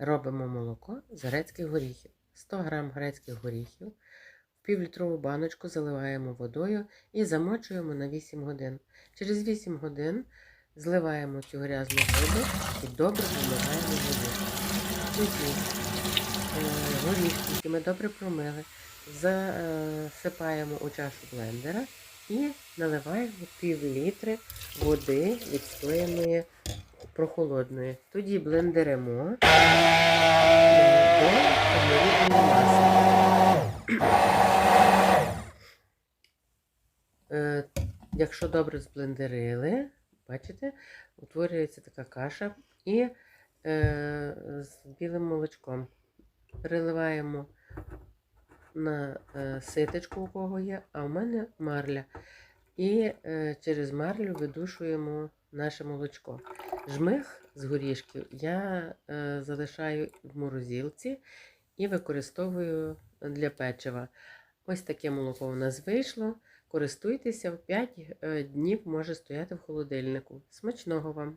робимо молоко з грецьких горіхів. 100 г грецьких горіхів. В півлітрову баночку заливаємо водою і замочуємо на 8 годин. Через 8 годин зливаємо цю грязну воду і добре вимиваємо воду. Е, горішки, які ми добре промили, засипаємо у чашу блендера і наливаємо пів літри води відстояної прохолодної. Тоді блендеримо. Е, Якщо добре зблендерили, бачите, утворюється така каша і е, з білим молочком. Переливаємо на е, ситочку, у кого є, а в мене марля. І е, через марлю видушуємо наше молочко. Жмих з горішків я е, залишаю в морозилці і використовую для печива. Ось таке молоко у нас вийшло. Користуйтеся, в 5 днів може стояти в холодильнику. Смачного вам!